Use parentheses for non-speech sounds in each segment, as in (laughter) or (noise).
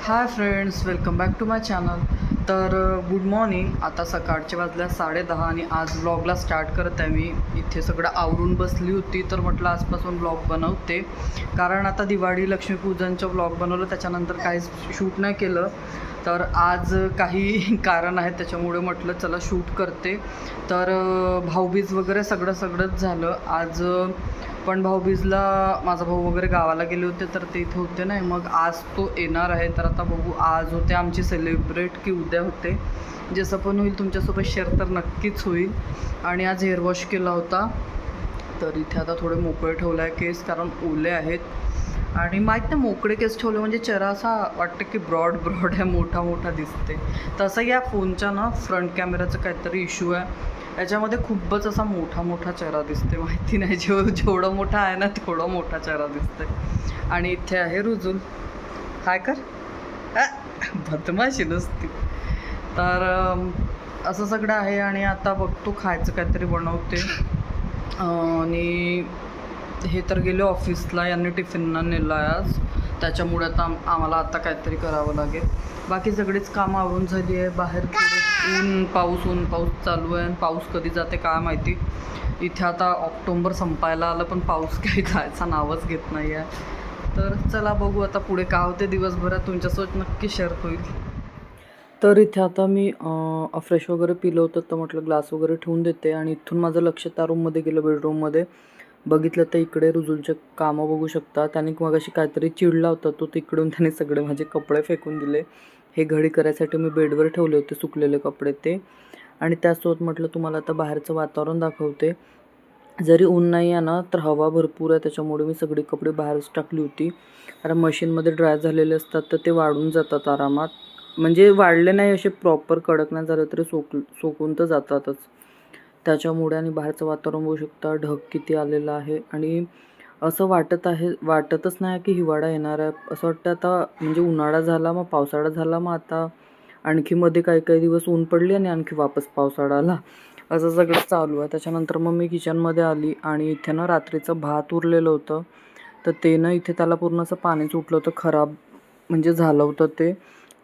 Hi friends welcome back to my channel तर uh, good morning आता सकाळच्या वाजल्या साडेदहा आणि आज ब्लॉगला स्टार्ट करत आहे मी. इथे सगळं आवरून बसली होती तर म्हटलं आजपासून ब्लॉग बनवते. कारण आता दिवाळी लक्ष्मीपूजनचं ब्लॉग बनवलं त्याच्यानंतर काहीच शूट नाही केलं. तर आज काही (laughs) कारण आहे त्याच्यामुळे म्हटलं चला शूट करते. तर uh, भाऊबीज वगैरे सगळं सगळंच झालं. आज पण भाऊबीजला माझा भाऊ वगैरे गावाला गेले होते तर ते इथे होते नाही. मग आज तो येणार आहे तर आता बघू. आज होते आमची सेलिब्रेट की उद्या होते. जसं पण होईल तुमच्यासोबत शेअर तर नक्कीच होईल. आणि आज हेअर वॉश केला होता. तर इथे आता थोडे मोकळे ठेवलं आहे केस कारण ओले आहेत. आणि माहीत नाही मोकळे केस ठेवले म्हणजे चेहरा असा वाटतं की ब्रॉड ब्रॉड आहे मोठा मोठा दिसते तसं या फोनच्या ना फ्रंट कॅमेराचं काहीतरी इश्यू आहे. याच्यामध्ये खूपच असा मोठा मोठा चेहरा दिसते माहिती नाही. जेव जेवढं मोठा आहे ना तेवढा मोठा चेहरा दिसते आणि इथे आहे रुजूल. काय कर. बदमाशी नसती. तर असं सगळं आहे आणि आता बघतो खायचं काहीतरी बनवते. आणि हे तर गेले ऑफिसला. यांनी टिफिनला नेलं आहे आज. त्याच्यामुळे आता आम्हाला आता काहीतरी करावं लागेल. बाकी सगळीच कामं आवरून झाली आहे. बाहेर ऊन पाऊस ऊन पाऊस चालू आहे आणि पाऊस कधी जाते काय माहिती. इथे आता ऑक्टोंबर संपायला आलं पण पाऊस (laughs) काही जायचा नावच घेत नाही आहे तर चला बघू आता पुढे काय होते दिवसभरात. तुमच्यासोबत नक्की शेअर होईल. तर इथे आता मी फ्रेश वगैरे पिलं होतं तर म्हटलं ग्लास वगैरे ठेवून देते आणि इथून माझं लक्ष त्या रूममध्ये गेलं बेडरूममध्ये बघितलं तर इकडे रुजुलचे कामं बघू शकता त्याने मग अशी काहीतरी चिडला होता तो तिकडून त्याने सगळे माझे कपडे फेकून दिले. हे घडी करायसाठी मी बेडवर ठेवले होते सुकलेले कपडे ते. आणि त्यासोबत म्हटलं तुम्हाला आता बाहेरचं वातावरण दाखवते. जरी ऊन नाही आहे ना तर हवा भरपूर आहे. त्याच्यामुळे मी सगळी कपडे बाहेरच टाकली होती. कारण मशीनमध्ये ड्राय झालेले असतात तर ते वाढून जातात आरामात. म्हणजे वाढले नाही असे प्रॉपर कडक नाही झाले तरी सोक सोकून तर जातातच. त्याच्यामुळे आणि बाहेरचं वातावरण बघू शकता ढग किती आलेलं आहे. आणि असं वाटत आहे वाटतच नाही की हिवाळा येणार आहे. असं वाटतं आता म्हणजे उन्हाळा झाला मग पावसाळा झाला मग आता आणखी मध्ये काही काही दिवस ऊन पडली आणि आणखी वापस पावसाळा आला. असं सगळं चालू आहे. त्याच्यानंतर मग मी किचनमध्ये आली आणि इथे ना रात्रीचं भात उरलेलं होतं. तर ते ना इथे त्याला पूर्ण असं पाणी सुटलं होतं खराब म्हणजे झालं होतं ते.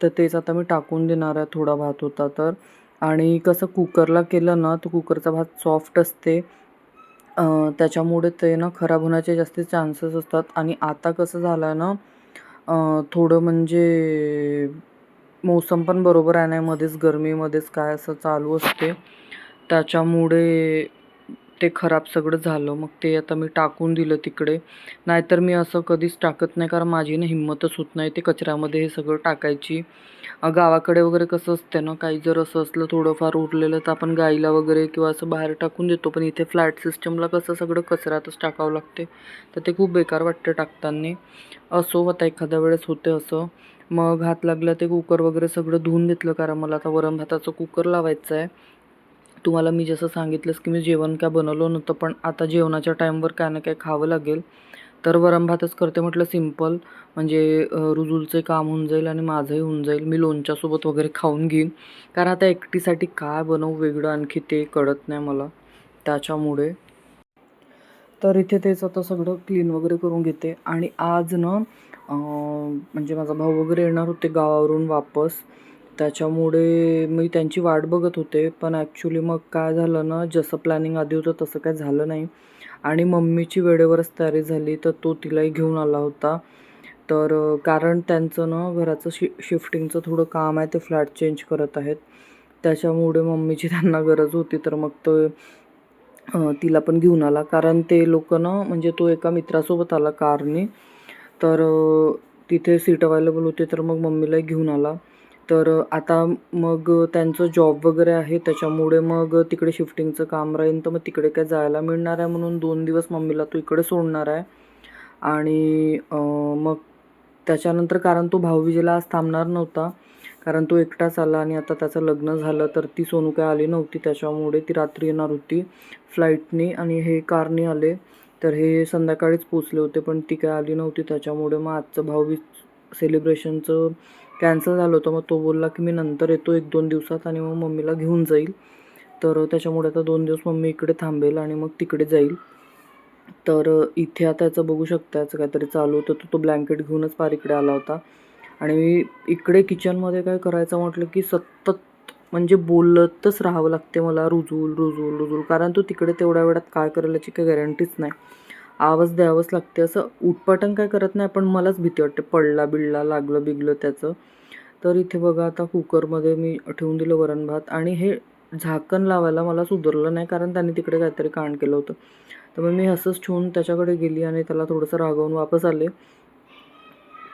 तर तेच आता मी टाकून देणार आहे थोडा भात होता तर. आणि कसं कुकरला केलं ना तर कुकरचा भात सॉफ्ट असते. त्याच्यामुळे ते ना खराब होण्याचे जास्त चान्सेस असतात. आणि आता कसं झालं आहे ना थोडं म्हणजे मोसम पण बरोबर आहे नाही मध्येच गरमीमध्येच काय असं चालू असते. त्याच्यामुळे ते खराब सगळं झालं. मग ते आता मी टाकून दिलं तिकडे. नाहीतर मी असं कधीच टाकत नाही कारण माझी ना हिंमतच होत नाही ते कचऱ्यामध्ये हे सगळं टाकायची. गावाकडे वगैरे कसं असते ना काही जर असं असलं थोडंफार उरलेलं तर आपण गाईला वगैरे किंवा असं बाहेर टाकून देतो. पण इथे फ्लॅट सिस्टमला कसं सगळं कचऱ्यातच टाकावं लागते तर ते खूप बेकार वाटतं टाकताना. असो आता एखाद्या वेळेस होते असं. मग हात लागला ते कुकर वगैरे सगळं धुवून घेतलं कारण मला. आता वरण भाताचं कुकर लावायचं आहे तुम्हाला मी जसं सांगितलंस की मी जेवण काय बनवलं नव्हतं पण आता जेवणाच्या टाईमवर काय ना काय खावं लागेल. तर वरण भातच करते म्हटलं सिंपल म्हणजे रुजूलचे काम होऊन जाईल आणि माझंही होऊन जाईल. मी लोणच्यासोबत वगैरे खाऊन घेईन. कारण आता एकटीसाठी काय बनवू वेगळं आणखी ते कळत नाही मला त्याच्यामुळे. तर इथे तेच आता सगळं क्लीन वगैरे करून घेते. आणि आज ना म्हणजे माझा भाऊ वगैरे येणार होते गावावरून वापस. त्याच्यामुळे मी त्यांची वाट बघत होते. पण ॲक्च्युली मग काय झालं ना जसं प्लॅनिंग आधी होतं तसं काय झालं नाही. आणि मम्मीची वेळेवरच तयारी झाली तर तो तिलाही घेऊन आला होता. तर कारण त्यांचं ना घराचं शि शिफ्टिंगचं थोडं काम आहे ते फ्लॅट चेंज करत आहेत. त्याच्यामुळे मम्मीची (laughs) त्यांना गरज होती तर मग तो तिला पण घेऊन आला. कारण ते लोक ना म्हणजे तो एका मित्रासोबत आला कारने. तर तिथे सीट अवेलेबल होती तर मग मम्मीलाही घेऊन आला. तर आता मग त्यांचं जॉब वगैरे आहे त्याच्यामुळे मग तिकडे शिफ्टिंगचं काम राहील तर मग तिकडे काय जायला मिळणार आहे म्हणून दोन दिवस मम्मीला तो इकडे सोडणार आहे. आणि मग त्याच्यानंतर कारण तो भाऊबीजेला आज थांबणार नव्हता कारण तो एकटाच आला आणि आता त्याचं लग्न झालं तर ती सोनू काय आली नव्हती. त्याच्यामुळे ती रात्री येणार होती फ्लाईटनी आणि हे कारने आले. तर हे संध्याकाळीच पोचले होते पण ती काय आली नव्हती. त्याच्यामुळे मग आजचं भाऊबीज सेलिब्रेशनचं कॅन्सल झालं होतं. मग तो बोलला की मी नंतर येतो एक दोन दिवसात आणि मग मम्मीला घेऊन जाईल. तर त्याच्यामुळे आता दोन दिवस मम्मी इकडे थांबेल आणि मग तिकडे जाईल. तर इथे आता याचं बघू शकता याचं काहीतरी चालू होतं. तर तो ब्लँकेट घेऊनच फार इकडे आला होता. आणि मी इकडे किचनमध्ये काय करायचं म्हटलं की सतत म्हणजे बोलतच राहावं लागते मला. रुजूल रुजूल रुजूल कारण तो तिकडे तेवढ्या वेळात काय करेल याची काही गॅरंटीच नाही. आवाज द्यावाच लागते असं उटपाटन काय करत नाही पण मलाच भीती वाटते. पडला बिडला लागलं बिगलं त्याचं. तर इथे बघा आता कुकरमध्ये मी ठेवून दिलं वरण भात आणि हे झाकण लावायला मला सुधरलं नाही कारण त्यांनी तिकडे काहीतरी कांड केलं होतं. तर मग मी असंच ठेवून त्याच्याकडे गेली आणि त्याला थोडंसं रागवून वापस आले.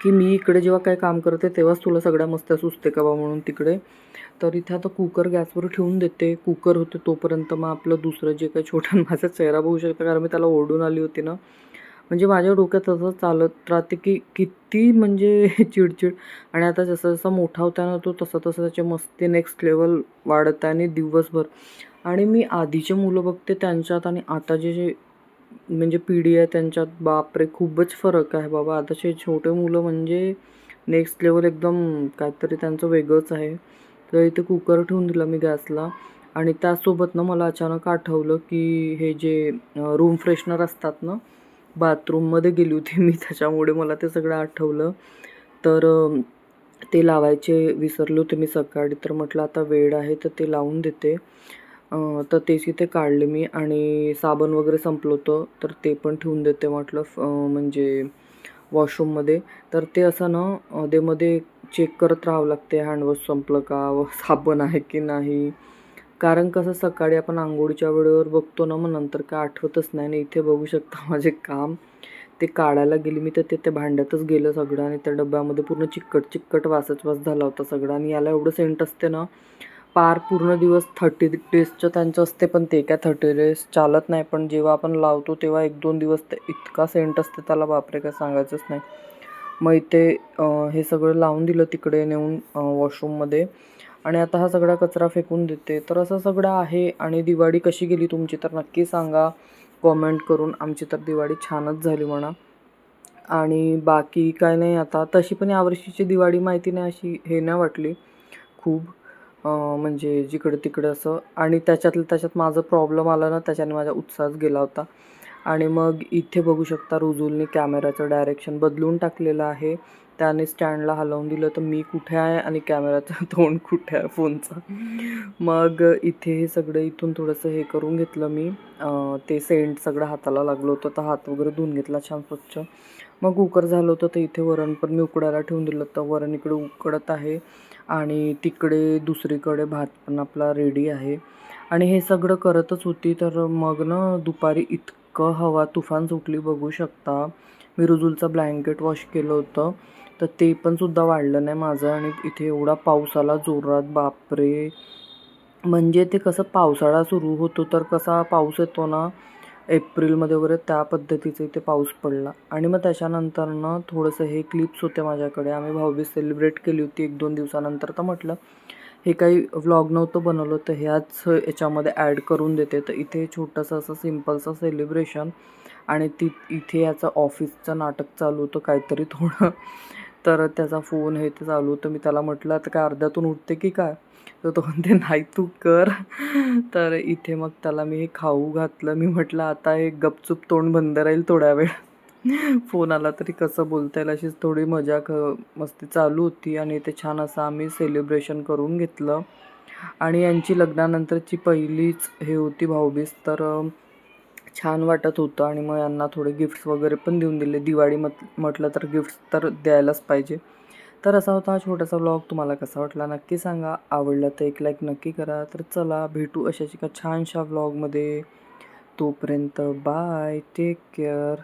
की मी इकडे जेव्हा काय काम करते तेव्हाच तुला सगळ्या मस्त्या सुचते का बा म्हणून तिकडे? तर इथे आता कुकर गॅसवर ठेवून देते. कुकर होते तोपर्यंत मग आपलं दुसरं जे काही छोटं (laughs) माझा चेहरा बघू शकता कारण मी त्याला ओरडून आली होती ना. म्हणजे माझ्या डोक्यात असं चालत राहते की किती म्हणजे (laughs) चिडचिड. आणि आता जसं जसा मोठा होता ना तो तसं तसं त्याचे मस्ती नेक्स्ट लेवल वाढत आहे आणि दिवसभर. आणि मी आधीचे मुलं बघते त्यांच्यात आणि आता जे जे म्हणजे पिढी आहे त्यांच्यात बापरे खूपच फरक आहे बाबा. आताचे छोटे मुलं म्हणजे नेक्स्ट लेवल एकदम काहीतरी त्यांचं वेगळंच आहे. तर इथे कुकर ठेवून दिला मी गॅसला आणि त्यासोबत ना मला अचानक आठवलं की हे जे रूम फ्रेशनर असतात ना बाथरूममध्ये गेली होती मी त्याच्यामुळे मला ते सगळं आठवलं. तर ते लावायचे विसरले होते मी सकाळी. तर म्हटलं आता वेळ आहे तर ते लावून देते. तर तेच इथे काढले मी आणि साबण वगैरे संपलं होतं तर ते पण ठेवून देते म्हटलं फ- म्हणजे वॉशरूममध्ये. तर ते असं ना अधेमध्ये चेक करत राहावं लागते हँडवॉश संपलं का व साबण आहे की नाही. कारण कसं सकाळी आपण आंघोळीच्या वेळेवर बघतो ना मग नंतर काय आठवतच नाही आणि इथे बघू शकता (laughs) माझे काम. ते काढायला गेली मी तर ते त्या भांड्यातच गेलं सगळं आणि त्या डब्यामध्ये पूर्ण चिकट चिकट वासच वास झाला होता सगळं आणि याला एवढं सेंट असते ना पार पूर्ण दिवस थर्टी डेजचं त्यांचं असते पण ते काय थर्टी डेज चालत नाही. पण जेव्हा आपण लावतो तेव्हा एक दोन दिवस ते इतका सेंट असते त्याला बापरे काय सांगायचंच नाही. मग इथे हे सगळं लावून दिलं तिकडे नेऊन वॉशरूममध्ये आणि आता हा सगळा कचरा फेकून देते. तर असं सगळं आहे आणि दिवाळी कशी गेली तुमची तर नक्की सांगा. कॉमेंट करून आमची तर दिवाळी छानच झाली म्हणा. आणि बाकी काय नाही आता. तशी पण यावर्षीची दिवाळी माहिती नाही अशी हे नाही वाटली. खूप. म्हणजे जिकडं तिकडं असं. आणि त्याच्यातलं त्याच्यात माझं प्रॉब्लेम आला ना त्याच्याने माझा उत्साहच गेला होता. आणि मग इथे बघू शकता रुजूलने कॅमेराचं डायरेक्शन बदलून टाकलेलं आहे. त्याने स्टँडला हलवून दिलं तर मी कुठे आहे आणि कॅमेराचं (laughs) तोंड कुठे आहे फोनचा. मग इथे हे सगळं इथून थोडंसं हे करून घेतलं मी. ते सेंट सगळं हाताला लागलं होतं तर हात वगैरे धुवून घेतला छान स्वच्छ. मग कुकर झालं होतं तर इथे वरण पण मी उकडायला ठेवून दिलं. होतं वरण इकडे उकडत आहे आणि तिकडे दुसरीकडे भात पण आपला रेडी आहे. आणि हे सगळं करतच होती तर मग ना दुपारी इतकं हवा तुफान सुटली बघू शकता. मी रुजूलचं ब्लँकेट वॉश केलं होतं. तर ते पण सुद्धा वाढलं नाही माझं आणि इथे एवढा पावसाला जोरात बापरे. म्हणजे ते कसं पावसाळा सुरू होतो तर कसा पाऊस येतो ना एप्रिलमध्ये वगैरे त्या पद्धतीचं इथे पाऊस पडला. आणि मग त्याच्यानंतरनं थोडंसं हे क्लिप्स होते माझ्याकडे. आम्ही भाऊबीज सेलिब्रेट केली होती एक दोन दिवसानंतर. तर म्हटलं हे काही व्लॉग नव्हतं बनवलं तर ह्याच याच्यामध्ये ॲड करून देते. तर इथे छोटंसं असं सिम्पलचं सेलिब्रेशन आणि ती इथे याचं ऑफिसचं नाटक चालू होतं काहीतरी थोडं. तर त्याचा फोन हे ते चालू होतं. मी त्याला म्हटलं आता काय अर्ध्यातून उठते की काय? तर तो म्हणते नाही तू कर. तर इथे मग त्याला मी हे खाऊ घातलं. मी म्हटलं आता हे गपचूप तोंड बंद राहील थोड्या वेळ. फोन आला तरी कसं बोलता येईल अशीच थोडी मजा ख मस्ती चालू होती आणि ते छान असं आम्ही सेलिब्रेशन करून घेतलं. आणि यांची लग्नानंतरची पहिलीच हे होती भाऊबीज. तर छान वाटत होतं आणि मग यांना थोडे गिफ्ट्स वगैरे पण देऊन दिले. दिवाळी मत म्हटलं तर गिफ्ट्स तर द्यायलाच पाहिजे. तर असा होता हा छोटासा व्लॉग तुम्हाला कसा वाटला नक्की सांगा. आवडला तर एक लाईक नक्की करा. तर चला भेटू अशाच एका छानशा ब्लॉगमध्ये तोपर्यंत बाय टेक केअर